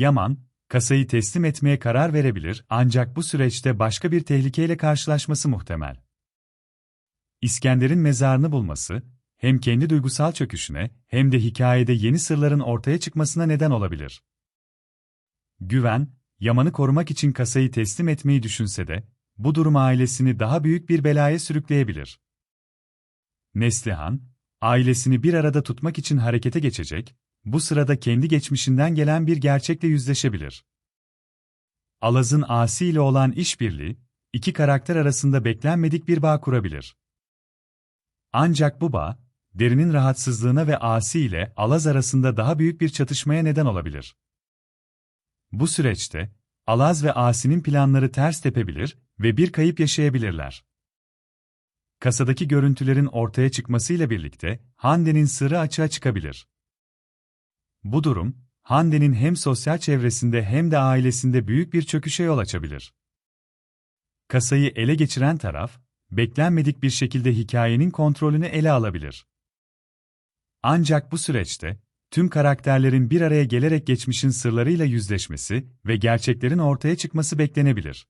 Yaman, kasayı teslim etmeye karar verebilir ancak bu süreçte başka bir tehlikeyle karşılaşması muhtemel. İskender'in mezarını bulması, hem kendi duygusal çöküşüne hem de hikayede yeni sırların ortaya çıkmasına neden olabilir. Güven, Yaman'ı korumak için kasayı teslim etmeyi düşünse de, bu durum ailesini daha büyük bir belaya sürükleyebilir. Neslihan, ailesini bir arada tutmak için harekete geçecek, bu sırada kendi geçmişinden gelen bir gerçekle yüzleşebilir. Alaz'ın Asi ile olan işbirliği, iki karakter arasında beklenmedik bir bağ kurabilir. Ancak bu bağ, derinin rahatsızlığına ve Asi ile Alaz arasında daha büyük bir çatışmaya neden olabilir. Bu süreçte, Alaz ve Asi'nin planları ters tepebilir ve bir kayıp yaşayabilirler. Kasadaki görüntülerin ortaya çıkmasıyla birlikte Hande'nin sırrı açığa çıkabilir. Bu durum, Hande'nin hem sosyal çevresinde hem de ailesinde büyük bir çöküşe yol açabilir. Kasayı ele geçiren taraf, beklenmedik bir şekilde hikayenin kontrolünü ele alabilir. Ancak bu süreçte, tüm karakterlerin bir araya gelerek geçmişin sırlarıyla yüzleşmesi ve gerçeklerin ortaya çıkması beklenebilir.